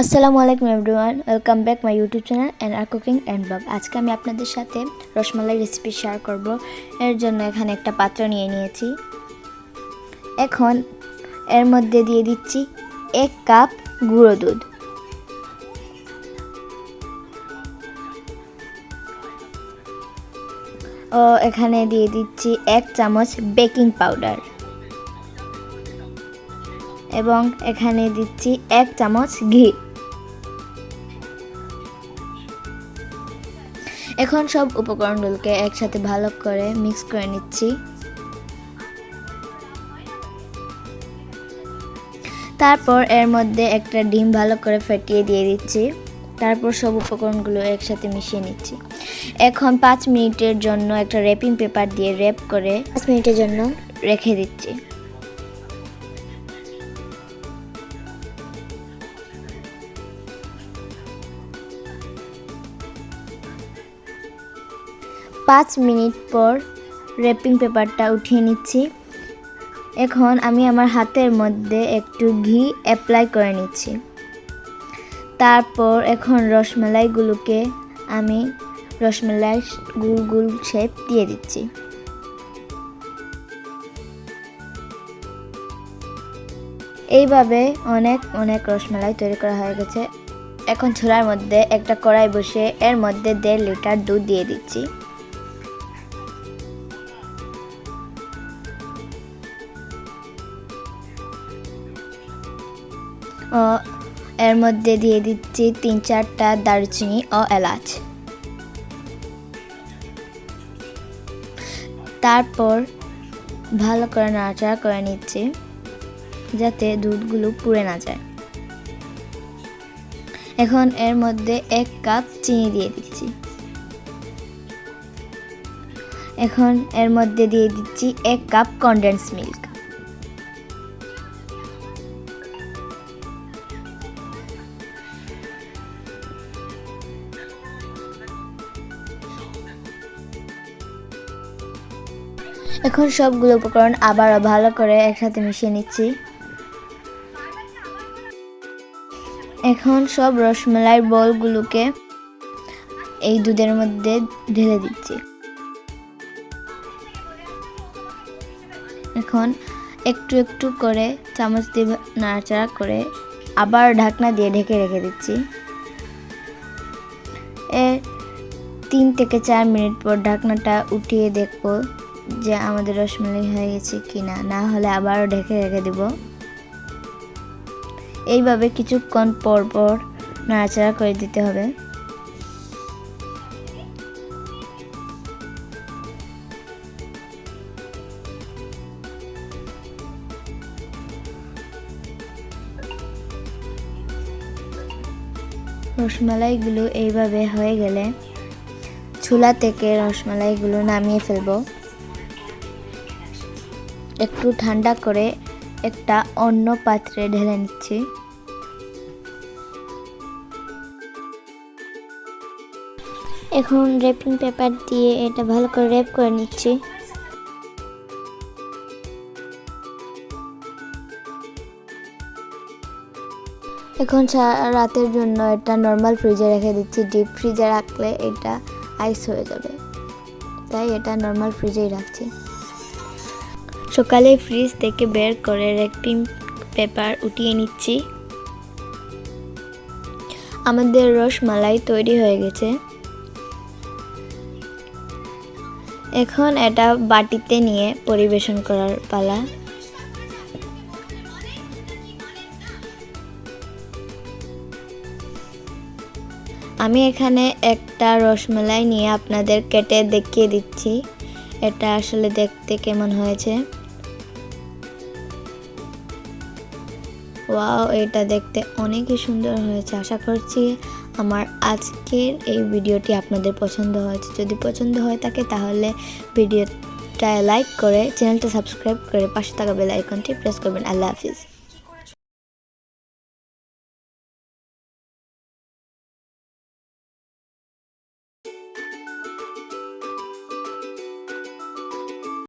আসসালামু আলাইকুম everyone welcome back my YouTube channel and our cooking and blog আজকে আমি আপনাদের সাথে রসমালাই রেসিপি শেয়ার করব। এর জন্য এখানে একটা পাত্র নিয়ে নিয়েছি। এখন এর মধ্যে দিয়ে দিচ্ছি এক কাপ গুঁড়ো দুধ। ও, এখানে দিয়ে দিচ্ছি এক চামচ বেকিং পাউডার এবং এখানে দিচ্ছি এক চামচ ঘি। এখন সব উপকরণগুলোকে একসাথে ভালো করে মিক্স করে নিচ্ছি। তারপর এর মধ্যে একটা ডিম ভালো করে ফেটিয়ে দিয়ে দিচ্ছি। তারপর সব উপকরণগুলো একসাথে মিশিয়ে নিচ্ছি। এখন পাঁচ মিনিটের জন্য একটা র্যাপিং পেপার দিয়ে র্যাপ করে পাঁচ মিনিটের জন্য রেখে দিচ্ছি। পাঁচ মিনিট পর র্যাপিং পেপারটা উঠিয়ে নিচ্ছি। এখন আমি আমার হাতের মধ্যে একটু ঘি অ্যাপ্লাই করে নিচ্ছি। তারপর এখন রসমালাইগুলোকে আমি রসমালাই গুল গুল শেপ দিয়ে দিচ্ছি। এইভাবে অনেক অনেক রসমালাই তৈরি করা হয়ে গেছে। এখন ছোলার মধ্যে একটা কড়াই বসে এর মধ্যে দেড় লিটার দুধ দিয়ে দিচ্ছি। এর মধ্যে দিয়ে দিচ্ছি তিন চারটা দারুচিনি ও এলাচ। তারপর ভালো করে নাড়াচাড়া করে নিচ্ছি যাতে দুধগুলো পুড়ে না যায়। এখন এর মধ্যে এক কাপ চিনি দিয়ে দিচ্ছি। এখন এর মধ্যে দিয়ে দিচ্ছি এক কাপ কনডেন্স মিল্ক এখন সবগুলো উপকরণ আবারও ভালো করে একসাথে মিশিয়ে নিচ্ছি। এখন সব রসমালাই বলগুলোকে এই দুধের মধ্যে ঢেলে দিচ্ছি। এখন একটু একটু করে চামচ দিয়ে নাড়াচাড়া করে আবার ঢাকনা দিয়ে ঢেকে রেখে দিচ্ছি। এ তিন থেকে চার মিনিট পর ঢাকনাটা উঠিয়ে দেখব যে আমাদের রসমালাই হয়ে গেছে কি না না হলে আবারও ঢেকে রেখে দেব। এইভাবে কিছুক্ষণ পর পর নাড়াচাড়া করে দিতে হবে। রসমালাইগুলো এইভাবে হয়ে গেলে চুলা থেকে রসমালাইগুলো নামিয়ে ফেলব। একটু ঠান্ডা করে একটা অন্য পাত্রে ঢেলে নিচ্ছি। এখন রেপিং পেপার দিয়ে এটা ভালো করে রেপ করে নিচ্ছি। এখন রাতের জন্য এটা নর্মাল ফ্রিজে রেখে দিচ্ছি। ডিপ ফ্রিজে রাখলে এটা আইস হয়ে যাবে। তাই এটা নর্মাল ফ্রিজেই রাখছি। সকালে ফ্রিজ থেকে বের করে র্যাপিং পেপার উঠিয়ে নিচ্ছি। আমাদের রসমালাই তৈরি হয়ে গেছে। এখন এটা বাটিতে নিয়ে পরিবেশন করার পালা। আমি এখানে একটা রসমালাই নিয়ে আপনাদের কেটে দেখিয়ে দিচ্ছি। এটা আসলে দেখতে কেমন হয়েছে। ওয়াও, এটা দেখতে অনেকই সুন্দর হয়েছে। আশা করছি আমার আজকের এই ভিডিওটি আপনাদের পছন্দ হয়েছে। যদি পছন্দ হয় থাকে তাহলে ভিডিওটা লাইক করে চ্যানেলটা সাবস্ক্রাইব করে পাশে থাকা বেল আইকনটি প্রেস করবেন। আল্লাহ হাফিজ।